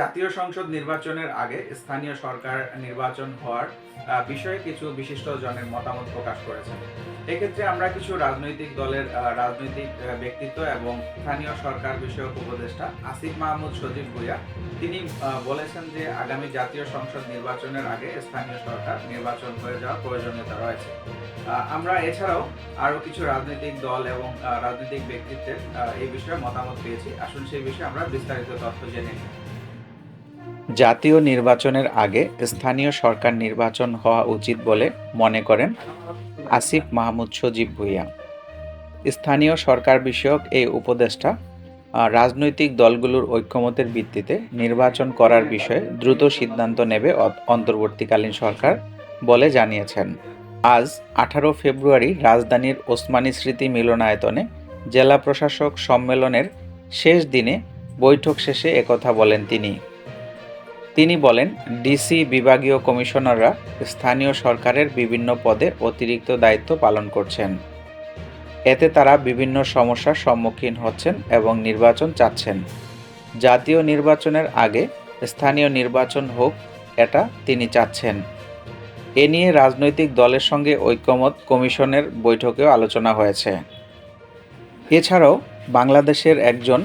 জাতীয় সংসদ নির্বাচনের আগে স্থানীয় সরকার নির্বাচন হওয়ার বিষয়ে কিছু বিশিষ্ট জনের মতামত প্রকাশ করেছেন এক্ষেত্রে আমরা কিছু রাজনৈতিক দলের রাজনৈতিক ব্যক্তিত্ব এবং স্থানীয় সরকার বিষয়ক উপদেষ্টা আসিফ মাহমুদ সজীব ভুইয়া, তিনি বলেছেন যে আগামী জাতীয় সংসদ নির্বাচনের আগে স্থানীয় সরকার নির্বাচন হয়ে যাওয়ার প্রয়োজনীয়তা রয়েছে। আমরা এছাড়াও আরও কিছু রাজনৈতিক দল এবং রাজনৈতিক ব্যক্তিত্বের এই বিষয়ে মতামত পেয়েছি। আসুন সেই বিষয়ে আমরা বিস্তারিত তথ্য জেনে নিই। জাতীয় নির্বাচনের আগে স্থানীয় সরকার নির্বাচন হওয়া উচিত বলে মনে করেন আসিফ মাহমুদ সজীব ভুইয়া। স্থানীয় সরকার বিষয়ক এই উপদেষ্টা রাজনৈতিক দলগুলোর ঐক্যমতের ভিত্তিতে নির্বাচন করার বিষয়ে দ্রুত সিদ্ধান্ত নেবে অন্তর্বর্তীকালীন সরকার বলে জানিয়েছেন। আজ আঠারো ফেব্রুয়ারি রাজধানীর ওসমানী স্মৃতি মিলনায়তনে জেলা প্রশাসক সম্মেলনের শেষ দিনে বৈঠক শেষে একথা বলেন তিনি। তিনি বলেন, ডিসি বিভাগীয় কমিশনাররা স্থানীয় সরকারের বিভিন্ন পদে অতিরিক্ত দায়িত্ব পালন করছেন। এতে তারা বিভিন্ন সমস্যার সম্মুখীন হচ্ছেন এবং নির্বাচন চাচ্ছেন। জাতীয় নির্বাচনের আগে স্থানীয় নির্বাচন হোক, এটা তিনি চাচ্ছেন। এ নিয়ে রাজনৈতিক দলের সঙ্গে ঐক্যমত কমিশনের বৈঠকেও আলোচনা হয়েছে। এছাড়াও বাংলাদেশের একজন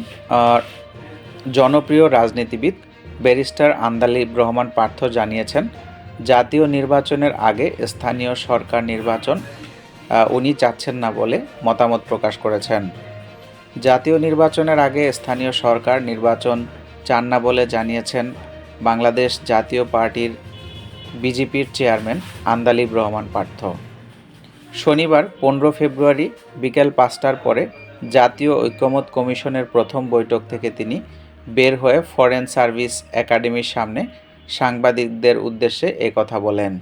জনপ্রিয় রাজনীতিবিদ ব্যারিস্টার আন্দালিব রহমান পার্থ জানিয়েছেন, জাতীয় নির্বাচনের আগে স্থানীয় সরকার নির্বাচন উনি চাচ্ছেন না বলে মতামত প্রকাশ করেছেন। জাতীয় নির্বাচনের আগে স্থানীয় সরকার নির্বাচন চান না বলে জানিয়েছেন বাংলাদেশ জাতীয় পার্টির বিজেপির চেয়ারম্যান আন্দালিব রহমান পার্থ। শনিবার পনেরো ফেব্রুয়ারি বিকেল পাঁচটার পরে জাতীয় ঐক্যমত কমিশনের প্রথম বৈঠক থেকে তিনি বের হয়ে ফরেন সার্ভিস একাডেমির সামনে সাংবাদিকদের উদ্দেশ্যে কথা বলেন।